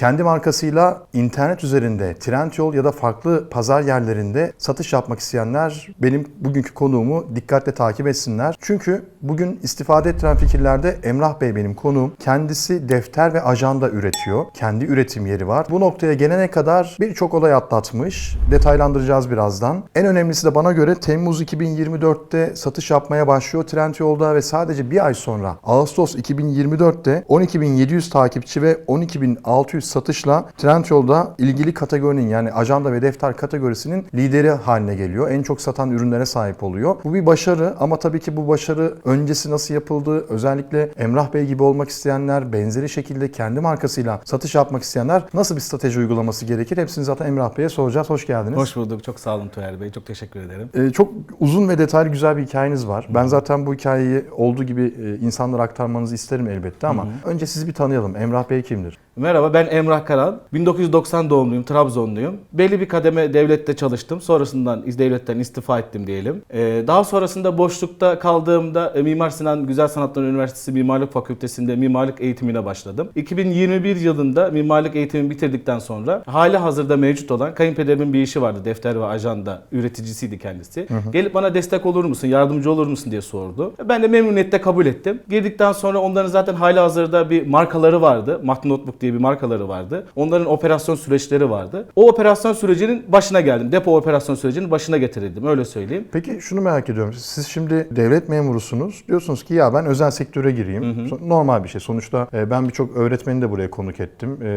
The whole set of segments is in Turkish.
kendi markasıyla internet üzerinde Trendyol ya da farklı pazar yerlerinde satış yapmak isteyenler benim bugünkü konuğumu dikkatle takip etsinler. Çünkü bugün istifade ettiren fikirlerde Emrah Bey benim konuğum. Kendisi defter ve ajanda üretiyor. Kendi üretim yeri var. Bu noktaya gelene kadar birçok olay atlatmış. Detaylandıracağız birazdan. En önemlisi de bana göre Temmuz 2024'te satış yapmaya başlıyor Trendyol'da ve sadece bir ay sonra Ağustos 2024'te 12.700 takipçi ve 12.600 satışla Trendyol'da ilgili kategorinin yani ajanda ve defter kategorisinin lideri haline geliyor. En çok satan ürünlere sahip oluyor. Bu bir başarı ama tabii ki bu başarı öncesi nasıl yapıldı? Özellikle Emrah Bey gibi olmak isteyenler, benzeri şekilde kendi markasıyla satış yapmak isteyenler nasıl bir strateji uygulaması gerekir? Hepsini zaten Emrah Bey'e soracağız. Hoş geldiniz. Hoş bulduk. Çok sağ olun Tuğer Bey. Çok teşekkür ederim. Ee, çok uzun ve detaylı güzel bir hikayeniz var. Ben zaten bu hikayeyi olduğu gibi e, insanlara aktarmanızı isterim elbette ama önce sizi bir tanıyalım. Emrah Bey kimdir? Merhaba ben Emrah Karan. 1990 doğumluyum. Trabzonluyum. Belli bir kademe devlette çalıştım. Sonrasından devletten istifa ettim diyelim. Ee, daha sonrasında boşlukta kaldığımda e, Mimar Sinan Güzel Sanatlar Üniversitesi Mimarlık Fakültesi'nde mimarlık eğitimine başladım. 2021 yılında mimarlık eğitimimi bitirdikten sonra hali hazırda mevcut olan kayınpederimin bir işi vardı. Defter ve ajanda üreticisiydi kendisi. Gelip bana destek olur musun, yardımcı olur musun diye sordu. Ben de memnuniyetle kabul ettim. Girdikten sonra onların zaten hali hazırda bir markaları vardı. Mat Notebook diye bir markaları vardı. Onların operasyon süreçleri vardı. O operasyon sürecinin başına geldim. Depo operasyon sürecinin başına getirildim. Öyle söyleyeyim. Peki şunu merak ediyorum. Siz şimdi devlet memurusunuz. Diyorsunuz ki ya ben özel sektöre gireyim. So- Normal bir şey. Sonuçta e, ben birçok öğretmeni de buraya konuk ettim. E,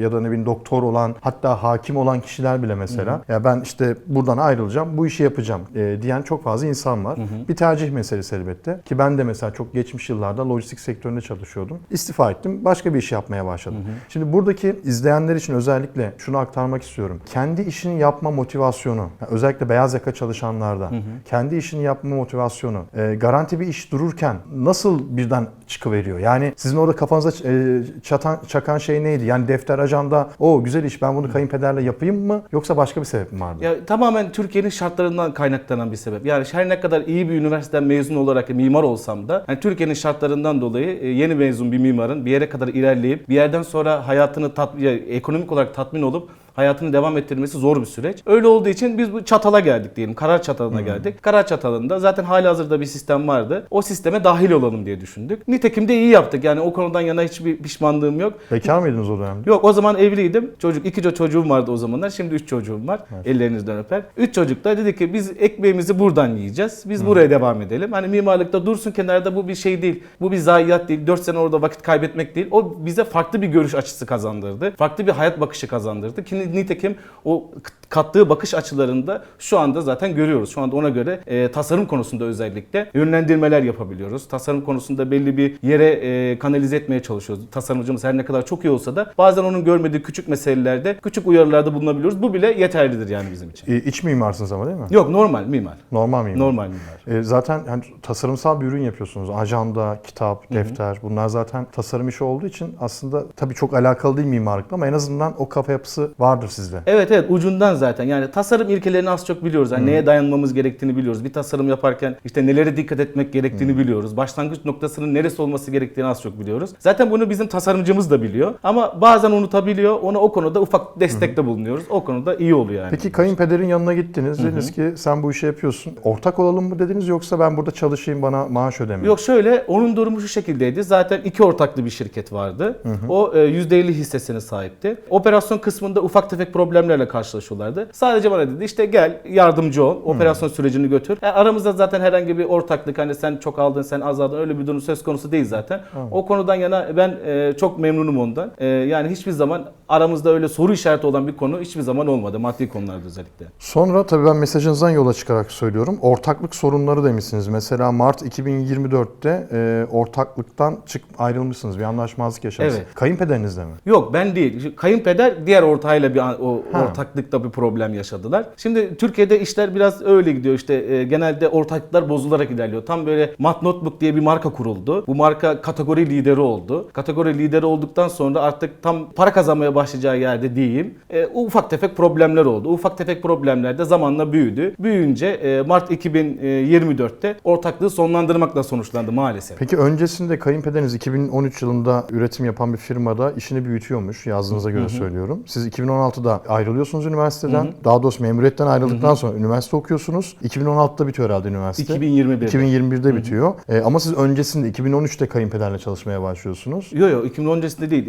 Ya da ne bileyim doktor olan hatta hakim olan kişiler bile mesela. Ya ben işte buradan ayrılacağım. Bu işi yapacağım e, diyen çok fazla insan var. Bir tercih meselesi elbette. Ki ben de mesela çok geçmiş yıllarda lojistik sektöründe çalışıyordum. İstifa ettim. Başka bir iş yapmaya başladım. Şimdi buradaki izleyenler için özellikle şunu aktarmak istiyorum. Kendi işini yapma motivasyonu, yani özellikle beyaz yaka çalışanlarda, kendi işini yapma motivasyonu, e, garanti bir iş dururken nasıl birden çıkıveriyor? Yani sizin orada kafanıza e, çatan, çakan şey neydi? Yani defter, ajanda, o güzel iş ben bunu kayınpederle yapayım mı? Yoksa başka bir sebep mi vardı? Ya tamamen Türkiye'nin şartlarından kaynaklanan bir sebep. Yani her ne kadar iyi bir üniversiteden mezun olarak mimar olsam da yani Türkiye'nin şartlarından dolayı e, yeni mezun bir mimarın bir yere kadar ilerleyip bir yerden sonra hayatını tat, ekonomik olarak tatmin olup hayatını devam ettirmesi zor bir süreç. Öyle olduğu için biz bu çatala geldik diyelim. Karar çatalına geldik. Karar çatalında zaten hali hazırda bir sistem vardı. O sisteme dahil olalım diye düşündük. Nitekim de iyi yaptık. Yani o konudan yana hiçbir pişmanlığım yok. Bekar mıydınız o dönemde? Yok o zaman evliydim. Çocuk iki ço- çocuğum vardı o zamanlar. Şimdi üç çocuğum var. Ellerinizden öper. Üç çocuk da dedi ki biz ekmeğimizi buradan yiyeceğiz. Biz buraya devam edelim. Hani mimarlıkta dursun kenarda bu bir şey değil. Bu bir zayiat değil. Dört sene orada vakit kaybetmek değil. O bize farklı bir görüş açısı kazandırdı. Farklı bir hayat bakışı kazandırdı. Ki nitekim o kattığı bakış açılarında şu anda zaten görüyoruz. Şu anda ona göre e, tasarım konusunda özellikle yönlendirmeler yapabiliyoruz. Tasarım konusunda belli bir yere e, kanalize etmeye çalışıyoruz. Tasarımcımız her ne kadar çok iyi olsa da bazen onun görmediği küçük meselelerde küçük uyarılarda bulunabiliyoruz. Bu bile yeterlidir yani bizim için. E, iç mimarsınız ama değil mi? Yok normal mimar. Normal mimar. Normal mimar. E, zaten yani tasarımsal bir ürün yapıyorsunuz. Ajanda, kitap, defter bunlar zaten tasarım işi olduğu için aslında tabii çok alakalı değil mimarlıkla ama en azından o kafa yapısı vardır sizde. Evet evet ucundan zaten yani tasarım ilkelerini az çok biliyoruz. Yani neye dayanmamız gerektiğini biliyoruz. Bir tasarım yaparken işte nelere dikkat etmek gerektiğini biliyoruz. Başlangıç noktasının neresi olması gerektiğini az çok biliyoruz. Zaten bunu bizim tasarımcımız da biliyor. Ama bazen unutabiliyor. Ona o konuda ufak destekte bulunuyoruz. O konuda iyi oluyor yani. Peki kayınpederin yanına gittiniz. Dediniz ki sen bu işi yapıyorsun. Ortak olalım mı dediniz yoksa ben burada çalışayım bana maaş ödemeyin? Yok şöyle onun durumu şu şekildeydi. Zaten iki ortaklı bir şirket vardı. O e, %50 hissesine sahipti. Operasyon kısmında ufak tefek problemlerle karşılaşıyorlardı. Sadece bana dedi işte gel yardımcı ol. Operasyon sürecini götür. Yani aramızda zaten herhangi bir ortaklık hani sen çok aldın sen az aldın öyle bir durum söz konusu değil zaten. O konudan yana ben e, çok memnunum ondan. E, yani hiçbir zaman aramızda öyle soru işareti olan bir konu hiçbir zaman olmadı. Maddi konularda özellikle. Sonra tabii ben mesajınızdan yola çıkarak söylüyorum. Ortaklık sorunları demişsiniz. Mesela Mart 2024'te e, ortaklıktan çık ayrılmışsınız. Bir anlaşmazlık yaşamışsınız. Evet. Kayınpederinizle mi? Yok ben değil. Kayınpeder diğer ortağıyla bir o Ha. ortaklıkta bir problem yaşadılar. Şimdi Türkiye'de işler biraz öyle gidiyor işte e, genelde ortaklıklar bozularak ilerliyor. Tam böyle Mat Notebook diye bir marka kuruldu. Bu marka kategori lideri oldu. Kategori lideri olduktan sonra artık tam para kazanmaya başlayacağı yerde diyeyim. E, ufak tefek problemler oldu. Ufak tefek problemler de zamanla büyüdü. Büyüyünce e, Mart 2024'te ortaklığı sonlandırmakla sonuçlandı maalesef. Peki öncesinde kayınpederiniz 2013 yılında üretim yapan bir firmada işini büyütüyormuş yazdığınıza göre söylüyorum. Siz 2016'da ayrılıyorsunuz üniversiteden. Daha doğrusu memuriyetten ayrıldıktan sonra üniversite okuyorsunuz. 2016'da bitiyor herhalde üniversite. 2021'de. 2021'de bitiyor. E, ama siz öncesinde 2013'te kayınpederle çalışmaya başlıyorsunuz. Yok yok 2010 öncesinde değil.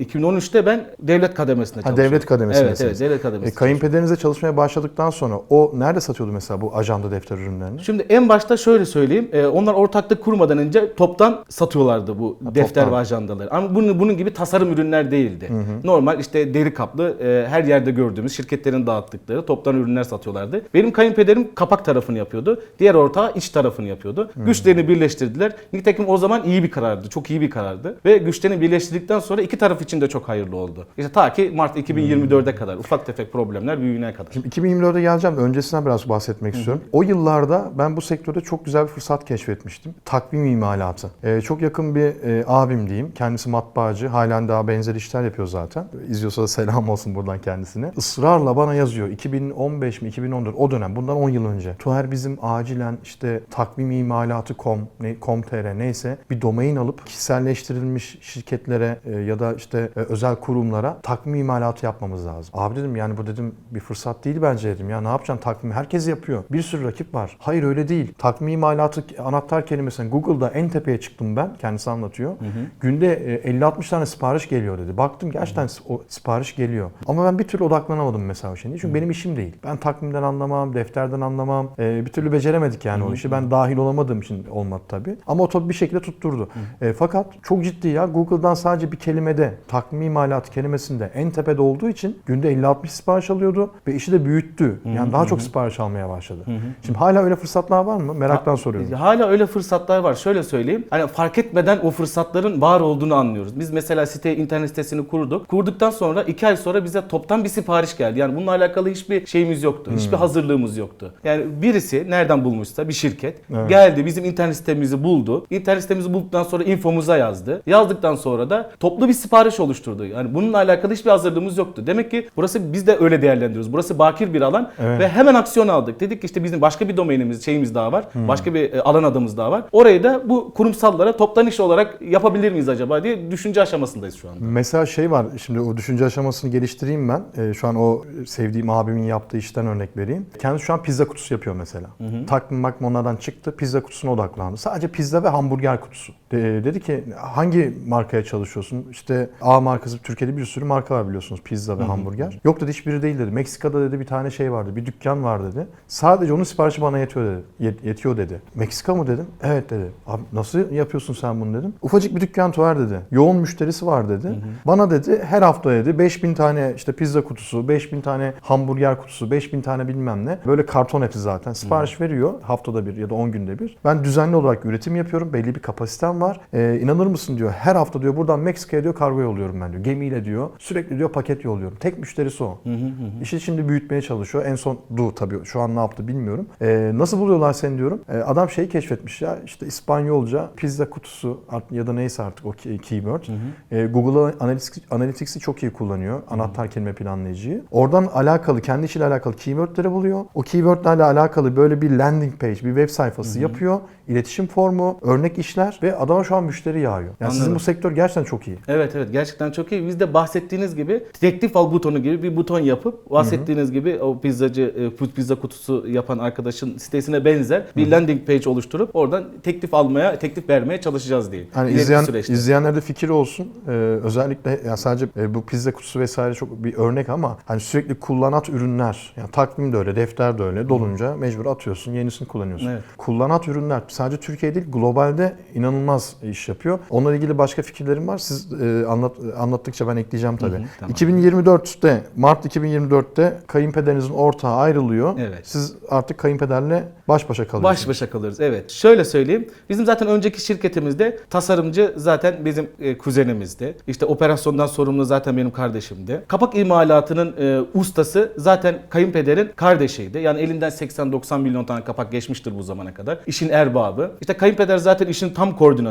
E, 2013'te ben devlet kademesinde Ha, çalışıyorum. devlet kademesindesiniz. Evet evet devlet E, kademesinde. kayınpederinizle çalışmaya başladıktan sonra o nerede satıyordu mesela bu ajanda defter ürünlerini? Şimdi en başta şöyle söyleyeyim. e, onlar ortaklık kurmadan önce toptan satıyorlardı bu defter toptan. ve ajandaları. Ama bunun, bunun gibi tasarım ürünler değildi. Normal işte deri kaplı e, her yerde gördüğümüz şirketlerin dağıttıkları toptan ürünler satıyorlardı. Benim kayınpederim kapak tarafını yapıyordu. Diğer ortağı iç tarafını yapıyordu. Güçlerini birleştirdiler. Nitekim o zaman iyi bir karardı. Çok iyi bir karardı. Ve güçlerini birleştirdikten sonra iki taraf için de çok hayırlı oldu. İşte ta ki Mart 2024'e kadar ufak tefek problemler büyüğüne kadar. Şimdi 2024'e geleceğim. Öncesinden biraz bahsetmek istiyorum. O yıllarda ben bu sektörde çok güzel bir fırsat keşfetmiştim. Takvim imalatı. Ee, çok yakın bir e, abim diyeyim. Kendisi matbaacı. Halen daha benzer işler yapıyor zaten. İzliyorsa da selam olsun buradan kendisine. Israrla bana yazıyor. 2015 mi 2014 o dönem. Bundan 10 yıl önce. Tuher bizim acilen işte takvim imalatı com, ne, com.tr neyse bir domain alıp kişiselleştirilmiş şirketlere e, ya da işte e, özel kurumlara takvim imalatı yapmamız lazım. Abi dedim yani bu dedim bir fırsat değil bence dedim. Ya ne yapacaksın takvim herkes yapıyor. Bir sürü rakip var. Hayır öyle değil. Takvim imalatı anahtar kelimesini Google'da en tepeye çıktım ben. Kendisi anlatıyor. Günde e, 50-60 tane sipariş geliyor dedi. Baktım gerçekten o sipariş geliyor. Ama ben bir türlü odaklanamadım mesela o şeye. Çünkü benim işim değil. Ben takvimden anlamam, defterden anlamam. E, bir türlü beceremedik yani o işi. Ben dahil olamadığım için olmadı tabii. Ama o tabii bir şekilde tutturdu. E, fakat çok ciddi ya Google'dan sadece bir kelimede takvim imalatı kelimesinde en tepede olduğu için günde 50-60 sipariş alıyordu ve işi de büyüttü. Yani daha çok sipariş almaya başladı. Şimdi hala öyle fırsatlar var mı? Meraktan soruyorum. Hala öyle fırsatlar var. Şöyle söyleyeyim. Hani fark etmeden o fırsatların var olduğunu anlıyoruz. Biz mesela site internet sitesini kurduk. Kurduktan sonra iki ay sonra bize toptan bir sipariş geldi. Yani bununla alakalı hiçbir şeyimiz yoktu. Hmm. Hiçbir hazırlığımız yoktu. Yani birisi nereden bulmuşsa bir şirket Evet. geldi bizim internet sitemizi buldu. İnternet sitemizi bulduktan sonra infomuza yazdı. Yazdıktan sonra da toplu bir sipariş oluşturdu. Yani bununla alakalı hiçbir hazırlığımız yoktu. Demek ki burası biz de öyle değerlendiriyoruz. Burası bakir bir alan Evet. ve hemen aksiyon aldık. Dedik ki işte bizim başka bir domainimiz, şeyimiz daha var. Hmm. Başka bir e, alan adımız daha var. Orayı da bu kurumsallara toptan iş olarak yapabilir miyiz acaba diye düşünce aşamasındayız şu anda. Mesela şey var, şimdi o düşünce aşamasını geliştireyim ben. Ee, şu an o sevdiğim abimin yaptığı işten örnek vereyim. Kendisi şu an pizza kutusu yapıyor mesela. Takvim makvim onlardan çıktı, pizza kutusuna odaklandı. Sadece pizza ve hamburger kutusu. De- dedi ki hangi markaya çalışıyorsun? İşte A markası, Türkiye'de bir sürü marka var biliyorsunuz pizza ve hamburger. Yok dedi hiçbiri değil dedi. Meksika'da dedi bir tane şey vardı, bir dükkan var dedi. Sadece onun siparişi bana yetiyor dedi. Yet- yetiyor dedi. Meksika mı dedim? Evet dedi. Abi nasıl yapıyorsun sen bunu dedim. Ufacık bir dükkan var dedi. Yoğun müşterisi var dedi. Bana dedi her hafta dedi 5000 tane işte pizza kutusu, 5000 tane hamburger kutusu, 5000 tane bilmem ne. Böyle karton hepsi zaten. Sipariş veriyor haftada bir ya da 10 günde bir. Ben düzenli olarak üretim yapıyorum. Belli bir kapasitem var. Ee, inanır mısın diyor. Her hafta diyor buradan Meksika'ya diyor kargo yolluyorum ben diyor. Gemiyle diyor. Sürekli diyor paket yolluyorum. Tek müşterisi o. İşi şimdi büyütmeye çalışıyor. En son Du tabii. Şu an ne yaptı bilmiyorum. Ee, nasıl buluyorlar seni diyorum. Ee, adam şeyi keşfetmiş ya. işte İspanyolca pizza kutusu ya da neyse artık o key- keyword. Ee, Google Analytics, Analytics'i çok iyi kullanıyor. Anahtar kelime planlayıcıyı. Oradan alakalı, kendi işiyle alakalı keywordleri buluyor. O keywordlerle alakalı böyle bir landing page, bir web sayfası yapıyor. İletişim formu, örnek işler ve adama şu an müşteri yağıyor. Yani sizin bu sektör gerçekten çok iyi. Evet evet gerçekten çok iyi. Biz de bahsettiğiniz gibi teklif al butonu gibi bir buton yapıp bahsettiğiniz gibi o pizzacı e, food pizza kutusu yapan arkadaşın sitesine benzer bir landing page oluşturup oradan teklif almaya, teklif vermeye çalışacağız diye. Hani İleriki izleyen, süreçte. izleyenlerde fikir olsun. Ee, özellikle yani sadece e, bu pizza kutusu vesaire çok bir örnek ama hani sürekli kullanat ürünler. Yani takvim de öyle, defter de öyle. Dolunca mecbur atıyorsun, yenisini kullanıyorsun. Evet. Kullanat ürünler sadece Türkiye değil, globalde inanılmaz inanılmaz iş yapıyor. Onunla ilgili başka fikirlerim var. Siz e, anlat, anlattıkça ben ekleyeceğim tabii. Hı hı, tamam. 2024'te, Mart 2024'te kayınpederinizin ortağı ayrılıyor. Evet. Siz artık kayınpederle baş başa kalıyorsunuz. Baş başa kalırız. Evet. Şöyle söyleyeyim. Bizim zaten önceki şirketimizde tasarımcı zaten bizim e, kuzenimizdi. İşte operasyondan sorumlu zaten benim kardeşimdi. Kapak imalatının e, ustası zaten kayınpederin kardeşiydi. Yani elinden 80-90 milyon tane kapak geçmiştir bu zamana kadar. İşin erbabı. İşte kayınpeder zaten işin tam koordinatörü.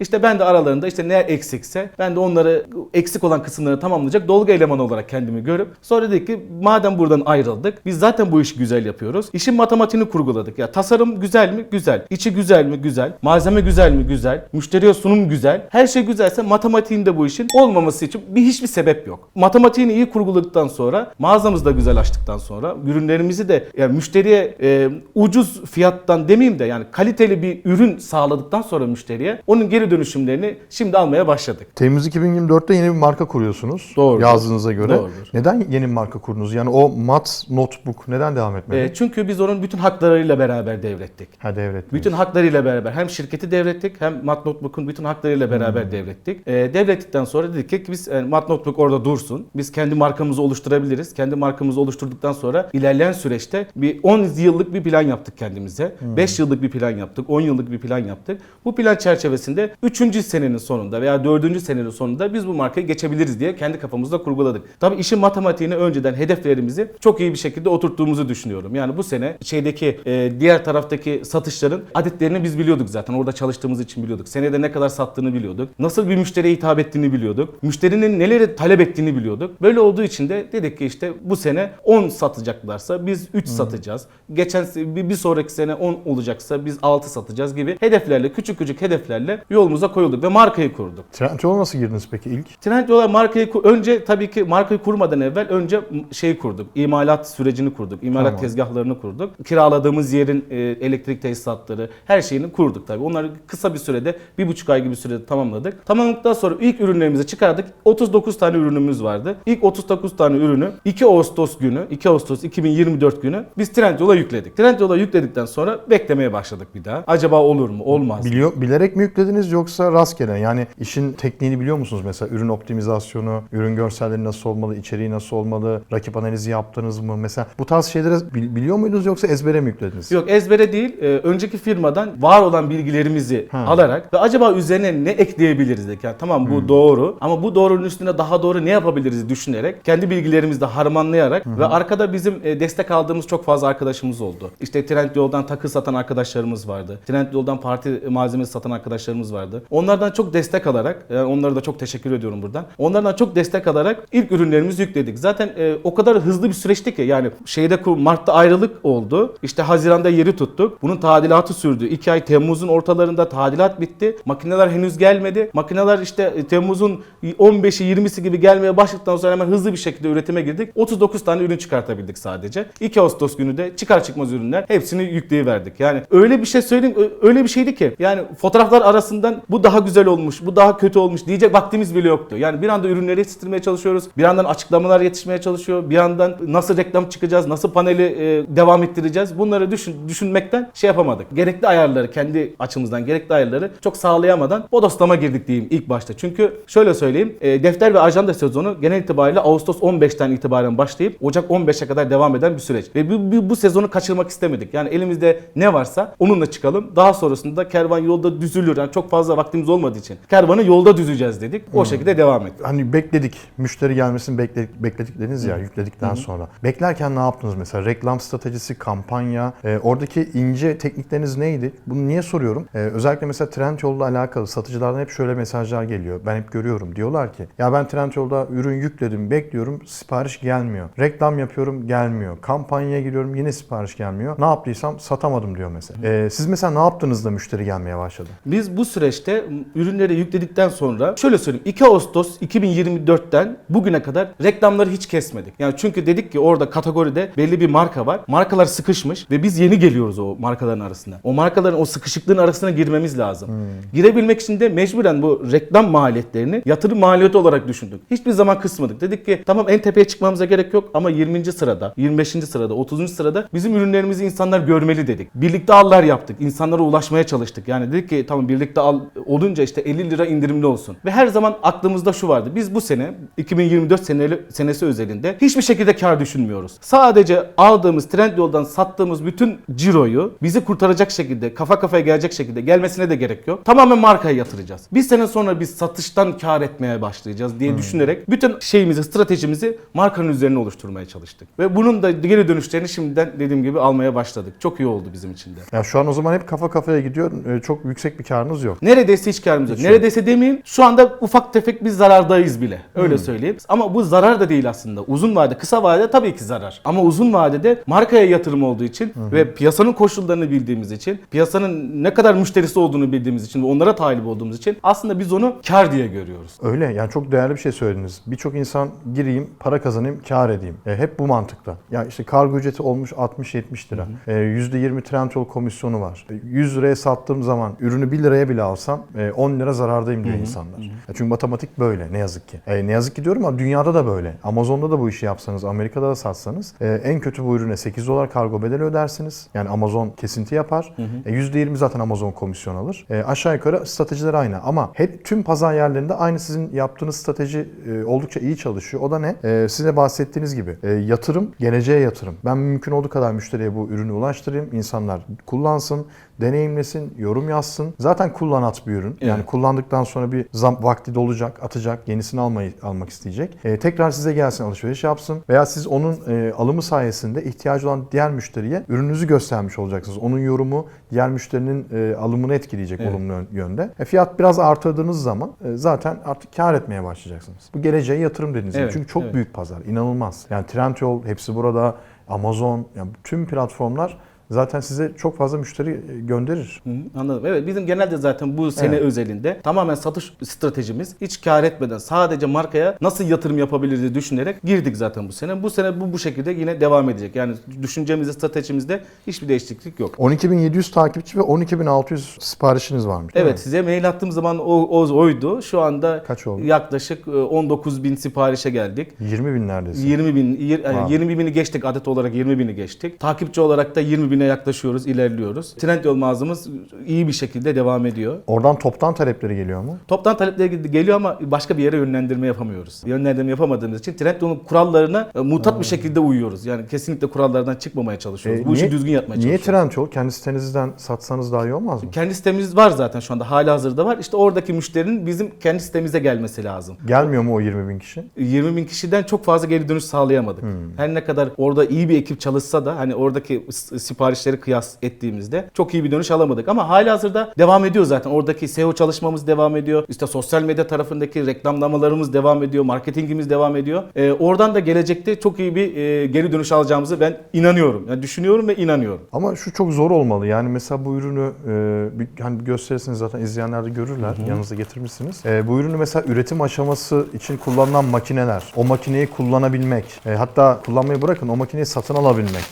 İşte ben de aralarında işte ne eksikse ben de onları eksik olan kısımları tamamlayacak dolgu elemanı olarak kendimi görüp sonra dedik ki madem buradan ayrıldık biz zaten bu işi güzel yapıyoruz. İşin matematiğini kurguladık. Ya tasarım güzel mi? Güzel. İçi güzel mi? Güzel. Malzeme güzel mi? Güzel. Müşteriye sunum güzel. Her şey güzelse matematiğinde bu işin olmaması için bir hiçbir sebep yok. Matematiğini iyi kurguladıktan sonra mağazamızı da güzel açtıktan sonra ürünlerimizi de yani müşteriye e, ucuz fiyattan demeyeyim de yani kaliteli bir ürün sağladıktan sonra müşteriye onun geri dönüşümlerini şimdi almaya başladık. Temmuz 2024'te yeni bir marka kuruyorsunuz. Doğrudur. Yazdığınıza göre. Doğrudur. Neden yeni bir marka kurdunuz? Yani o mat notebook neden devam etmedi? E, çünkü biz onun bütün haklarıyla beraber devrettik. ha devret. Bütün haklarıyla beraber hem şirketi devrettik hem Mat Notebook'un bütün haklarıyla beraber devrettik. Ee, devrettikten sonra dedik ki biz e, Mat Notebook orada dursun. Biz kendi markamızı oluşturabiliriz. Kendi markamızı oluşturduktan sonra ilerleyen süreçte bir 10 yıllık bir plan yaptık kendimize. 5 yıllık bir plan yaptık. 10 yıllık bir plan yaptık. Bu plan çerçevesinde 3. senenin sonunda veya 4. senenin sonunda biz bu markayı geçebiliriz diye kendi kafamızda kurguladık. Tabii işin matematiğini önceden hedeflerimizi çok iyi bir şekilde oturttuğumuzu düşünüyorum. Yani bu sene şeydeki e, diğer taraftaki satışların adetlerini biz biliyorduk zaten. Orada çalıştığımız için biliyorduk. Senede ne kadar sattığını biliyorduk. Nasıl bir müşteriye hitap ettiğini biliyorduk. Müşterinin neleri talep ettiğini biliyorduk. Böyle olduğu için de dedik ki işte bu sene 10 satacaklarsa biz 3 satacağız. Geçen bir sonraki sene 10 olacaksa biz 6 satacağız gibi hedeflerle küçük küçük hedeflerle yolumuza koyulduk ve markayı kurduk. Trendyol'a nasıl girdiniz peki ilk? Trendyol'a markayı önce tabii ki markayı kurmadan evvel önce şeyi kurduk. İmalat sürecini kurduk. İmalat Tamam. tezgahlarını kurduk. Kiraladığımız yerin e, elektrik tesisatları her şeyini kurduk tabii. Onları kısa bir sürede bir buçuk ay gibi sürede tamamladık. Tamamladıktan sonra ilk ürünlerimizi çıkardık. 39 tane ürünümüz vardı. İlk 39 tane ürünü 2 Ağustos günü 2 Ağustos 2024 günü biz Trendyol'a yükledik. Trendyol'a yükledikten sonra beklemeye başladık bir daha. Acaba olur mu? Olmaz mı? Biliyor, bilerek mi yüklediniz yoksa rastgele? Yani işin tekniğini biliyor musunuz mesela? Ürün optimizasyonu, ürün görselleri nasıl olmalı, içeriği nasıl olmalı, rakip analizi yaptınız mı? Mesela bu tarz şeyleri bil- biliyor muydunuz yoksa ezbere mi yüklediniz? Yok ezbere değil. Ee, önceki firmadan var olan bilgilerimizi Ha. alarak ve acaba üzerine ne ekleyebiliriz dedik. Yani tamam bu doğru ama bu doğrunun üstüne daha doğru ne yapabiliriz düşünerek kendi bilgilerimizi de harmanlayarak ve arkada bizim e, destek aldığımız çok fazla arkadaşımız oldu. İşte Trendyol'dan takı satan arkadaşlarımız vardı. Trendyol'dan parti malzemesi satan arkadaşlarımız vardı. Onlardan çok destek alarak yani onlara da çok teşekkür ediyorum buradan. Onlardan çok destek alarak ilk ürünlerimizi yükledik. Zaten e, o kadar hızlı bir süreçti ki yani şeyde Mart'ta ayrılık oldu. İşte Haziran'da yeri tuttuk. Bunun tadilatı sürdü. 2 ay Temmuz'un ortalarında tadilat bitti. Makineler henüz gelmedi. Makineler işte e, Temmuz'un 15'i 20'si gibi gelmeye başladıktan sonra hemen hızlı bir şekilde üretime girdik. 39 tane ürün çıkartabildik sadece. 2 Ağustos günü de çıkar çıkmaz ürünler hepsini yükleyiverdik. Yani öyle bir şey söyleyeyim öyle bir şeydi ki yani fotoğraflar arasından bu daha güzel olmuş, bu daha kötü olmuş diyecek vaktimiz bile yoktu. Yani bir anda ürünleri yetiştirmeye çalışıyoruz. Bir yandan açıklamalar yetişmeye çalışıyor. Bir yandan nasıl reklam çıkacağız, nasıl paneli e, devam ettireceğiz. Bunları düşün, düşünmekten şey yapamadık. Gerekli ayarları kendi açımızdan gerekli ayarları çok sağlayamadan bodoslama girdik diyeyim ilk başta. Çünkü şöyle söyleyeyim. e, defter ve ajanda sezonu genel itibariyle Ağustos 15'ten itibaren başlayıp Ocak 15'e kadar devam eden bir süreç. Ve bu, bu, bu sezonu kaçırmak istemedik. Yani elimizde ne varsa onunla çıkalım. Daha sonrasında kervan yolda düzülür. Yani çok fazla vaktimiz olmadığı için kervanı yolda düzeceğiz dedik. O şekilde devam ettik. Hani bekledik, müşteri gelmesini bekledik, bekledik dediniz ya yükledikten sonra. Beklerken ne yaptınız mesela? Reklam stratejisi, kampanya, e, oradaki ince teknikleriniz neydi? Bunu niye soruyorum? E, özellikle mesela Trendyol'la alakalı satıcılardan hep şöyle mesajlar geliyor. Ben hep görüyorum. Diyorlar ki ya ben Trendyol'da ürün yükledim, bekliyorum, sipariş gelmiyor. Reklam yapıyorum, gelmiyor. Kampanyaya giriyorum, yine sipariş gelmiyor. Ne yaptıysam satamadım diyor mesela. E, siz mesela ne yaptınız da müşteri gelmeye başladı? Biz bu süreçte ürünleri yükledikten sonra şöyle söyleyeyim 2 Ağustos 2024'ten bugüne kadar reklamları hiç kesmedik. Yani çünkü dedik ki orada kategoride belli bir marka var. Markalar sıkışmış ve biz yeni geliyoruz o markaların arasına. O markaların o sıkışıklığın arasına girmemiz lazım. Girebilmek için de mecburen bu reklam maliyetlerini yatırım maliyeti olarak düşündük. Hiçbir zaman kısmadık. Dedik ki tamam en tepeye çıkmamıza gerek yok ama 20. sırada, 25. sırada, 30. sırada bizim ürünlerimizi insanlar görmeli dedik. Birlikte allar yaptık. İnsanlara ulaşmaya çalıştık. Yani dedik ki tamam birlikte al, olunca işte 50 lira indirimli olsun. Ve her zaman aklımızda şu vardı. Biz bu sene 2024 seneli, senesi özelinde hiçbir şekilde kar düşünmüyoruz. Sadece aldığımız Trendyol'dan sattığımız bütün ciroyu bizi kurtaracak şekilde, kafa kafaya gelecek şekilde gelmesine de gerek yok. Tamamen markaya yatıracağız. Bir sene sonra biz satıştan kar etmeye başlayacağız diye düşünerek bütün şeyimizi, stratejimizi markanın üzerine oluşturmaya çalıştık. Ve bunun da geri dönüşlerini şimdiden dediğim gibi almaya başladık. Çok iyi oldu bizim için de. Ya şu an o zaman hep kafa kafaya gidiyor. Ee, Çok yüksek bir karınız yok. Neredeyse hiç karımız yok. Hiç yok. Neredeyse demeyeyim. Şu anda ufak tefek bir zarardayız bile. Öyle söyleyeyim. Ama bu zarar da değil aslında. Uzun vade, kısa vadede tabii ki zarar. Ama uzun vadede markaya yatırım olduğu için ve piyasanın koşullarını bildiğimiz için, piyasanın ne kadar müşterisi olduğunu bildiğimiz için ve onlara talip olduğumuz için aslında biz onu kar diye görüyoruz. Öyle yani çok değerli bir şey söylediniz. Birçok insan gireyim, para kazanayım, kar edeyim. E, hep bu mantıkla. Ya işte kargo ücreti olmuş 60-70 lira. E, %20 Trendyol komisyonu var. E, 100 liraya sattığım zaman ürünü 1 liraya bile alsam e, 10 lira zarardayım diyor insanlar. Ya çünkü matematik böyle ne yazık ki. E, ne yazık ki diyorum ama dünyada da böyle. Amazon'da da bu işi yapsanız, Amerika'da da satsanız e, en kötü bu ürüne 8 dolar kargo bedeli ödersiniz. Yani Amazon kesinti yapar. E, %20 zaten Amazon komisyon alır. E, aşağı yukarı stratejiler aynı ama hep tüm pazar yerlerinde aynı sizin yaptığınız strateji e, oldukça iyi çalışıyor. O da ne? E, size bahsettiğiniz gibi e, yatırım, geleceğe yatırım. Ben mümkün olduğu kadar müşteriye bu ürünü ulaştırayım. İnsanlar kullansın, deneyimlesin, yorum yazsın. Zaten kullanat bir ürün. Yani Evet. kullandıktan sonra bir zam vakti dolacak, atacak, yenisini almayı almak isteyecek. E, tekrar size gelsin, alışveriş yapsın veya siz onun e, alımı sayesinde ihtiyacı olan diğer müşteriye ürününüzü göstermiş olacaksınız. Onun yorumu diğer müşterinin e, alımını etkileyecek Evet. olumlu yön- yönde. E, fiyat biraz artırdığınız zaman e, zaten artık kar etmeye başlayacaksınız. Bu geleceğe yatırım dediğiniz gibi. Evet, Çünkü çok evet. büyük pazar, inanılmaz. Yani Trendyol hepsi burada, Amazon, yani tüm platformlar zaten size çok fazla müşteri e, gönderir. Hı Anladım. Evet bizim genelde zaten bu sene Evet. özelinde tamamen satış stratejimiz hiç kar etmeden sadece markaya nasıl yatırım yapabiliriz düşünerek girdik zaten bu sene. Bu sene bu bu şekilde yine devam edecek. Yani düşüncemizde, stratejimizde hiçbir değişiklik yok. 12.700 takipçi ve 12.600 siparişiniz varmış. Evet size mail attığım zaman o, o oydu. Şu anda Kaç oldu? yaklaşık 19 bin siparişe geldik. 20 bin neredeyse. 20 bin, yir- yani Wow. 20 bini geçtik adet olarak 20 bini geçtik. Takipçi olarak da 20 bine yaklaşıyoruz, ilerliyoruz. Trendyol mağazamız iyi bir şekilde devam ediyor. Oradan toptan talepleri geliyor mu? Toptan talepler geliyor ama başka bir yere yönlendirme yapamıyoruz. Yönlendirme yapamadığımız için Trendyol'un kurallarına e, mutat bir şekilde uyuyoruz. Yani kesinlikle kurallardan çıkmamaya çalışıyoruz. E, Bu işi niye- düzgün yapmaya Niye çalışıyoruz. Trendyol? Kendi sitenizden satsanız daha iyi olmaz mı? Kendi sitemiz var zaten şu anda hala hazırda var. İşte oradaki müşterinin bizim kendi sitemize gelmesi lazım. Gelmiyor mu o 20 bin kişi? 20 bin kişiden çok fazla geri dönüş sağlayamadık. Her ne kadar orada iyi bir ekip çalışsa da hani oradaki s- siparişleri kıyas ettiğimizde çok iyi bir dönüş alamadık. Ama hala hazırda devam ediyor zaten. Oradaki SEO çalışmamız devam ediyor. İşte sosyal medya tarafındaki reklamlamalarımız devam ediyor. Marketingimiz devam ediyor. Ee, oradan da gelecekte çok iyi bir e, geri dönüş alacağımızı ben inanıyorum. Yani düşünüyorum ve inanıyorum. Ama şu çok zor olmalı. Yani mesela bu ürünü e, hani gösterirsiniz zaten izleyenler de görürler. Yanınızda getirmişsiniz. E, bu ürünü mesela üretim aşaması için kullanılan makineler, o makineyi kullanabilmek, e, hatta kullanmayı bırakın o makineyi satın alabilmek.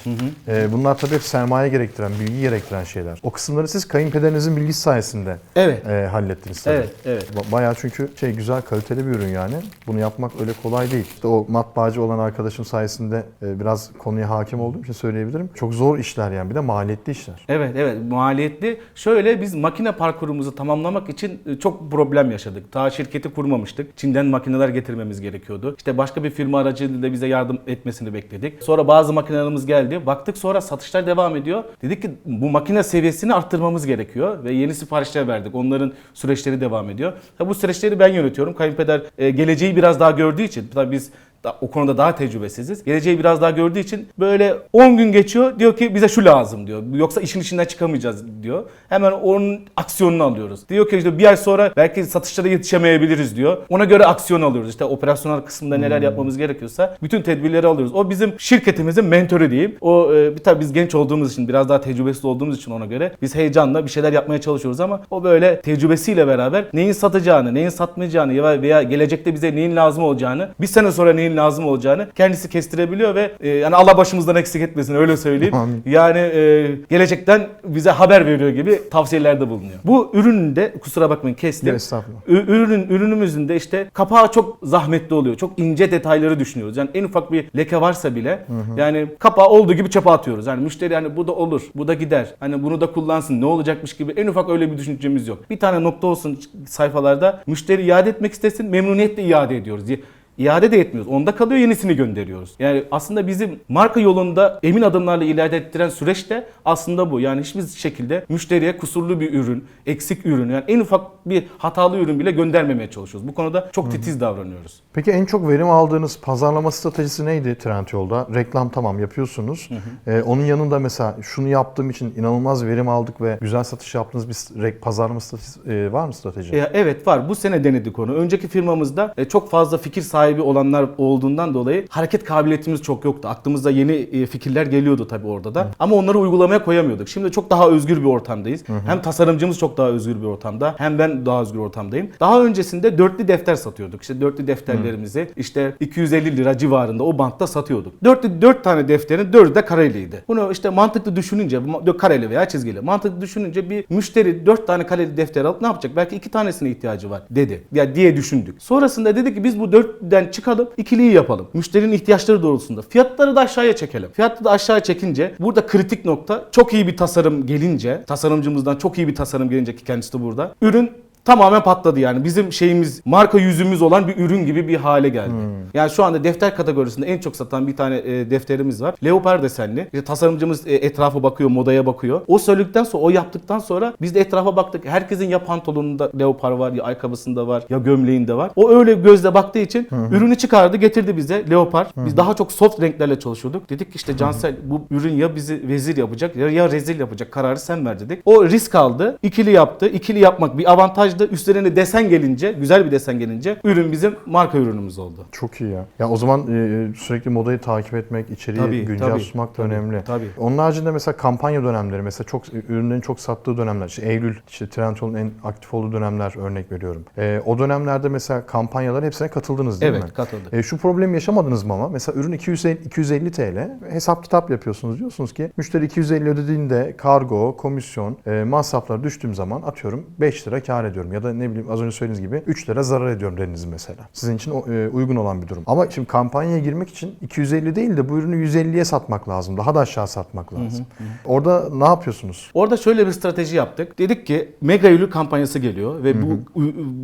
E, bunlar tabii hep sermaye gerektiren, bilgi gerektiren şeyler. O kısımları siz kayınpederinizin bilgisi sayesinde Evet. e, hallettiniz tabii. Evet, evet. Ba- Bayağı çünkü şey güzel kaliteli bir ürün yani. Bunu yapmak öyle kolay değil. İşte o matbaacı olan arkadaşım sayesinde e, biraz konuya hakim olduğum için söyleyebilirim. Çok zor işler yani bir de maliyetli işler. Evet evet maliyetli. Şöyle biz makine parkurumuzu tamamlamak için e, çok problem yaşadık. Daha şirketi kurmamıştık. Çin'den makineler getirmemiz gerekiyordu. İşte başka bir firma aracılığıyla bize yardım etmesini bekledik. Sonra bazı makinelerimiz geldi. Baktık sonra satışlar devam ediyor. Dedik ki bu makine seviyesini arttırmamız gerekiyor ve yeni siparişler verdik. Onların süreçleri devam ediyor. Tabi bu süreçleri ben yönetiyorum. Kayınpeder e, geleceği biraz daha gördüğü için tabii biz da- o konuda daha tecrübesiziz. Geleceği biraz daha gördüğü için böyle 10 gün geçiyor diyor ki bize şu lazım diyor. Yoksa işin içinden çıkamayacağız diyor. Hemen onun aksiyonunu alıyoruz. Diyor ki işte bir ay sonra belki satışlara yetişemeyebiliriz diyor. Ona göre aksiyon alıyoruz. İşte operasyonel kısmında neler yapmamız gerekiyorsa bütün tedbirleri alıyoruz. O bizim şirketimizin mentoru diyeyim. O e, bir tabii biz genç olduğumuz için biraz daha tecrübesiz olduğumuz için ona göre biz heyecanla bir şeyler yapmaya çalışıyoruz ama o böyle tecrübesiyle beraber neyin satacağını, neyin satmayacağını ya veya gelecekte bize neyin lazım olacağını, bir sene sonra neyin neyin lazım olacağını kendisi kestirebiliyor ve e, yani Allah başımızdan eksik etmesin öyle söyleyeyim. Amin. Yani e, gelecekten bize haber veriyor gibi tavsiyelerde bulunuyor. Bu ürünün de kusura bakmayın kestim. Estağfurullah. Ü- Ürünün ürünümüzün de işte kapağı çok zahmetli oluyor. Çok ince detayları düşünüyoruz. Yani en ufak bir leke varsa bile yani kapağı olduğu gibi çöpe atıyoruz. Yani müşteri hani bu da olur, bu da gider. Hani bunu da kullansın. Ne olacakmış gibi en ufak öyle bir düşüncemiz yok. Bir tane nokta olsun sayfalarda müşteri iade etmek istesin memnuniyetle iade ediyoruz diye. İade de etmiyoruz. Onda kalıyor yenisini gönderiyoruz. Yani aslında bizim marka yolunda emin adımlarla ileride ettiren süreç de aslında bu. Yani hiçbir şekilde müşteriye kusurlu bir ürün, eksik ürün yani en ufak bir hatalı ürün bile göndermemeye çalışıyoruz. Bu konuda çok titiz davranıyoruz. Peki en çok verim aldığınız pazarlama stratejisi neydi Trendyol'da? Reklam tamam yapıyorsunuz. Ee, onun yanında mesela şunu yaptığım için inanılmaz verim aldık ve güzel satış yaptığınız bir pazarlama stratejisi e, var mı strateji? E, evet var. Bu sene denedik onu. Önceki firmamızda e, çok fazla fikir sahibi olanlar olduğundan dolayı hareket kabiliyetimiz çok yoktu. Aklımıza yeni e, fikirler geliyordu tabii orada da. Ama onları uygulamaya koyamıyorduk. Şimdi çok daha özgür bir ortamdayız. Hem tasarımcımız çok daha özgür bir ortamda hem ben daha özgür ortamdayım. Daha öncesinde dörtlü defter satıyorduk. İşte dörtlü defterlerimizi işte 250 lira civarında o bantta satıyorduk. Dörtlü dört tane defterin dördü de kareliydi. Bunu işte mantıklı düşününce bu kareli veya çizgili. Mantıklı düşününce bir müşteri dört tane kareli defter alıp ne yapacak? Belki iki tanesine ihtiyacı var dedi. Ya diye düşündük. Sonrasında dedi ki biz bu dörtten çıkalım ikiliyi yapalım. Müşterinin ihtiyaçları doğrultusunda. Fiyatları da aşağıya çekelim. Fiyatları da aşağıya çekince burada kritik nokta çok iyi bir tasarım gelince tasarımcımızdan çok iyi bir tasarım gelince ki kendisi de burada. Ürün tamamen patladı yani. Bizim şeyimiz marka yüzümüz olan bir ürün gibi bir hale geldi. Yani şu anda defter kategorisinde en çok satan bir tane e, defterimiz var. Leopar desenli. İşte tasarımcımız e, etrafa bakıyor, modaya bakıyor. O söyledikten sonra, o yaptıktan sonra biz de etrafa baktık. Herkesin ya pantolonunda leopar var, ya ayakkabısında var, ya gömleğinde var. O öyle gözle baktığı için ürünü çıkardı, getirdi bize leopar. Biz daha çok soft renklerle çalışıyorduk. Dedik ki işte Cansel bu ürün ya bizi vezir yapacak ya, ya rezil yapacak. Kararı sen ver dedik. O risk aldı. İkili yaptı. İkili yapmak bir avantajdı. Üstlerine desen gelince, güzel bir desen gelince ürün bizim marka ürünümüz oldu. Çok iyi ya. Ya o zaman e, sürekli modayı takip etmek, içeriği Tabii, güncel tabii, tutmak da tabii, önemli. tabii. Onun haricinde mesela kampanya dönemleri, mesela çok ürünlerin çok sattığı dönemler, işte Eylül, işte Trendyol'un en aktif olduğu dönemler örnek veriyorum. E, o dönemlerde mesela kampanyalar hepsine katıldınız değil Evet, mi? katıldık. E, şu problemi yaşamadınız mı ama? Mesela ürün 250, 250 TL, hesap kitap yapıyorsunuz diyorsunuz ki müşteri 250 ödediğinde kargo, komisyon, e, masraflar düştüğüm zaman atıyorum 5 lira kar ediyorum ya da ne bileyim az önce söylediğiniz gibi 3 lira zarar ediyorum dediniz mesela. Sizin için e, uygun olan bir durum. Ama şimdi kampanyaya girmek için 250 değil de bu ürünü 150'ye satmak lazım. Daha da aşağı satmak lazım. Orada ne yapıyorsunuz? Orada şöyle bir strateji yaptık. Dedik ki Mega Eylül kampanyası geliyor ve bu,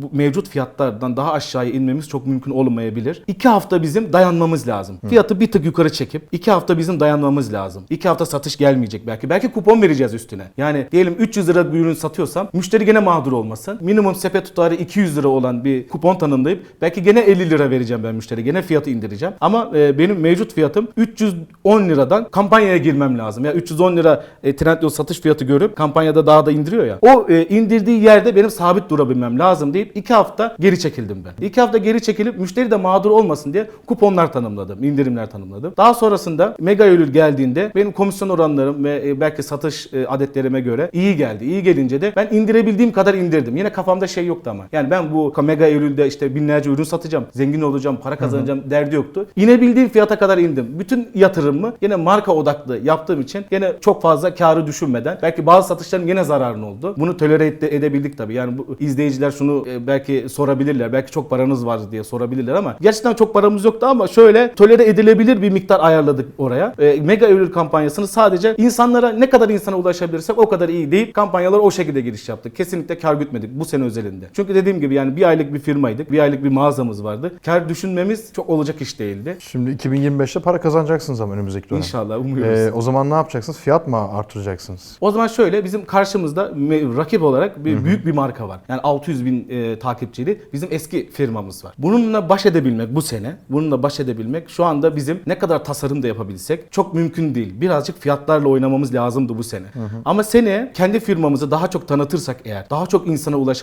bu mevcut fiyatlardan daha aşağıya inmemiz çok mümkün olmayabilir. İki hafta bizim dayanmamız lazım. Fiyatı bir tık yukarı çekip iki hafta bizim dayanmamız lazım. İki hafta satış gelmeyecek belki. Belki kupon vereceğiz üstüne. Yani diyelim 300 lira bir ürün satıyorsam müşteri gene mağdur olmasın. Minimum sepet tutarı 200 lira olan bir kupon tanımlayıp belki gene 50 lira vereceğim ben müşteri. Gene fiyatı indireceğim. Ama e, benim mevcut fiyatım 310 liradan kampanyaya girmem lazım. Ya 310 lira e, Trendyol satış fiyatı görüp kampanyada daha da indiriyor ya. O e, indirdiği yerde benim sabit durabilmem lazım deyip 2 hafta geri çekildim ben. 2 hafta geri çekilip müşteri de mağdur olmasın diye kuponlar tanımladım, indirimler tanımladım. Daha sonrasında Mega Eylül geldiğinde benim komisyon oranlarım ve e, belki satış adetlerime göre iyi geldi. İyi gelince de ben indirebildiğim kadar indirdim. Yine kafamda şey yoktu ama. Yani ben bu Mega Eylül'de işte binlerce ürün satacağım, zengin olacağım, para kazanacağım derdi yoktu. İnebildiğim fiyata kadar indim. Bütün yatırımımı yine marka odaklı yaptığım için yine çok fazla karı düşünmeden belki bazı satışların yine zararın oldu. Bunu tolere ede- edebildik tabii. Yani bu izleyiciler şunu e, belki sorabilirler. Belki çok paranız var diye sorabilirler ama gerçekten çok paramız yoktu ama şöyle tolere edilebilir bir miktar ayarladık oraya. E, Mega Eylül kampanyasını sadece insanlara ne kadar insana ulaşabilirsek o kadar iyi deyip kampanyalara o şekilde giriş yaptık. Kesinlikle kar gütmedik bu sene özelinde. Çünkü dediğim gibi yani bir aylık bir firmaydık. Bir aylık bir mağazamız vardı. Kar düşünmemiz çok olacak iş değildi. Şimdi 2025'te para kazanacaksınız ama önümüzdeki dönem. İnşallah umuyoruz. E, o zaman ne yapacaksınız? Fiyat mı artıracaksınız? O zaman şöyle bizim karşımızda rakip olarak bir büyük bir marka var. Yani 600 bin e, takipçili bizim eski firmamız var. Bununla baş edebilmek bu sene, bununla baş edebilmek şu anda bizim ne kadar tasarım da yapabilsek çok mümkün değil. Birazcık fiyatlarla oynamamız lazımdı bu sene. Ama seneye kendi firmamızı daha çok tanıtırsak eğer, daha çok insana ulaşabilirsek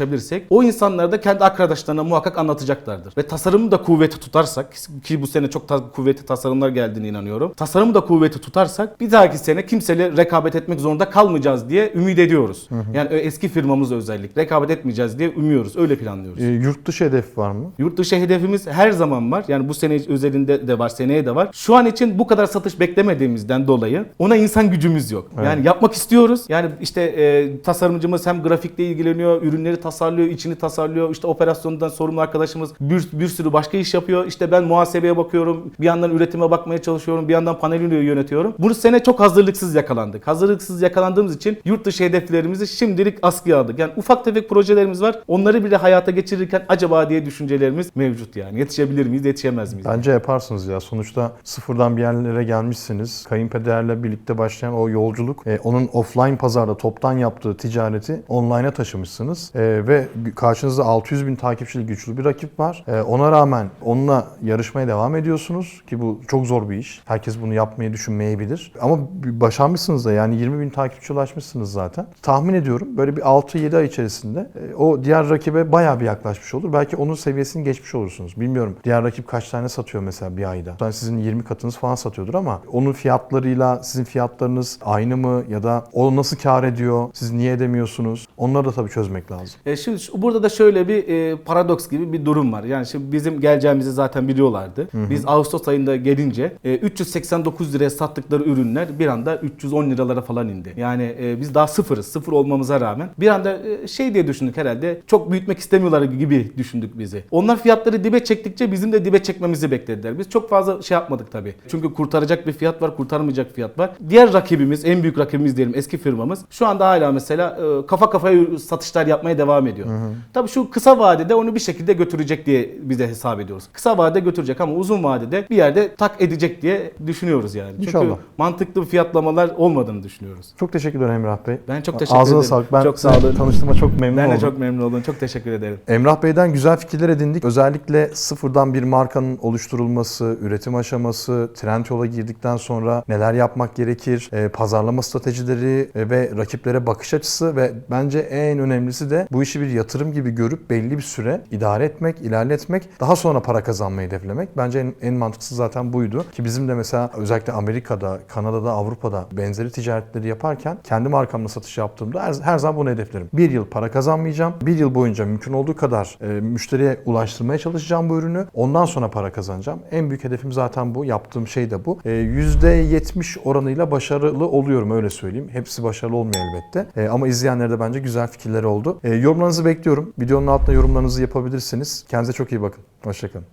o insanlar da kendi arkadaşlarına muhakkak anlatacaklardır. Ve tasarımı da kuvveti tutarsak ki bu sene çok ta- kuvvetli tasarımlar geldiğine inanıyorum. Tasarımı da kuvveti tutarsak bir dahaki sene kimseyle rekabet etmek zorunda kalmayacağız diye ümit ediyoruz. Yani ö- eski firmamız özellikle rekabet etmeyeceğiz diye umuyoruz. Öyle planlıyoruz. E, yurt dışı hedef var mı? Yurt dışı hedefimiz her zaman var. Yani bu sene özelinde de var, seneye de var. Şu an için bu kadar satış beklemediğimizden dolayı ona insan gücümüz yok. Yani yapmak istiyoruz. Yani işte e, tasarımcımız hem grafikle ilgileniyor, ürünleri tasarlıyor, içini tasarlıyor. İşte operasyondan sorumlu arkadaşımız bir, bir sürü başka iş yapıyor. İşte ben muhasebeye bakıyorum, bir yandan üretime bakmaya çalışıyorum, bir yandan panelini yönetiyorum. Bu sene çok hazırlıksız yakalandık. Hazırlıksız yakalandığımız için yurt dışı hedeflerimizi şimdilik askıya aldık. Yani ufak tefek projelerimiz var. Onları bile hayata geçirirken acaba diye düşüncelerimiz mevcut yani. Yetişebilir miyiz, yetişemez miyiz? Bence yaparsınız ya. Sonuçta sıfırdan bir yerlere gelmişsiniz. Kayınpederle birlikte başlayan o yolculuk, e, onun offline pazarda toptan yaptığı ticareti online'a taşımışsınız. E, ve karşınızda 600 bin takipçili güçlü bir rakip var. E, ona rağmen onunla yarışmaya devam ediyorsunuz ki bu çok zor bir iş. Herkes bunu yapmayı düşünmeyebilir. Ama başarmışsınız da yani 20 bin takipçi ulaşmışsınız zaten. Tahmin ediyorum böyle bir 6-7 ay içerisinde e, o diğer rakibe bayağı bir yaklaşmış olur. Belki onun seviyesini geçmiş olursunuz. Bilmiyorum. Diğer rakip kaç tane satıyor mesela bir ayda. Yani sizin 20 katınız falan satıyordur ama onun fiyatlarıyla sizin fiyatlarınız aynı mı ya da o nasıl kar ediyor? Siz niye edemiyorsunuz? Onları da tabii çözmek lazım. E şimdi şu- burada da şöyle bir e, paradoks gibi bir durum var. Yani şimdi bizim geleceğimizi zaten biliyorlardı. Biz Ağustos ayında gelince e, 389 liraya sattıkları ürünler bir anda 310 liralara falan indi. Yani e, biz daha sıfırız. Sıfır olmamıza rağmen bir anda e, şey diye düşündük herhalde. Çok büyütmek istemiyorlar gibi düşündük bizi. Onlar fiyatları dibe çektikçe bizim de dibe çekmemizi beklediler. Biz çok fazla şey yapmadık tabii. Çünkü kurtaracak bir fiyat var, kurtarmayacak fiyat var. Diğer rakibimiz, en büyük rakibimiz diyelim eski firmamız. Şu anda hala mesela e, kafa kafaya satışlar yapmaya devam ediyor. Tabii şu kısa vadede onu bir şekilde götürecek diye bize hesap ediyoruz. Kısa vadede götürecek ama uzun vadede bir yerde tak edecek diye düşünüyoruz yani. Çünkü İnşallah. mantıklı fiyatlamalar olmadığını düşünüyoruz. Çok teşekkür ederim Emrah Bey. Ben çok teşekkür Ağzına ederim. sağlık. Ben Çok sağ olun. tanıştığıma çok memnun Ben de oldum. çok memnun oldum. Çok teşekkür ederim. Emrah Bey'den güzel fikirler edindik. Özellikle sıfırdan bir markanın oluşturulması, üretim aşaması, Trendyol'a girdikten sonra neler yapmak gerekir, e, pazarlama stratejileri e, ve rakiplere bakış açısı ve bence en önemlisi de bu işi bir yatırım gibi görüp belli bir süre idare etmek, ilerletmek, daha sonra para kazanmayı hedeflemek. Bence en, en mantıklısı zaten buydu. Ki bizim de mesela özellikle Amerika'da, Kanada'da, Avrupa'da benzeri ticaretleri yaparken kendi markamla satış yaptığımda her, her zaman bunu hedeflerim. Bir yıl para kazanmayacağım. Bir yıl boyunca mümkün olduğu kadar e, müşteriye ulaştırmaya çalışacağım bu ürünü. Ondan sonra para kazanacağım. En büyük hedefim zaten bu. Yaptığım şey de bu. E, %70 oranıyla başarılı oluyorum öyle söyleyeyim. Hepsi başarılı olmuyor elbette. E, ama izleyenlere de bence güzel fikirleri oldu. E, yorumlarınızı bekliyorum. Videonun altına yorumlarınızı yapabilirsiniz. Kendinize çok iyi bakın. Hoşçakalın.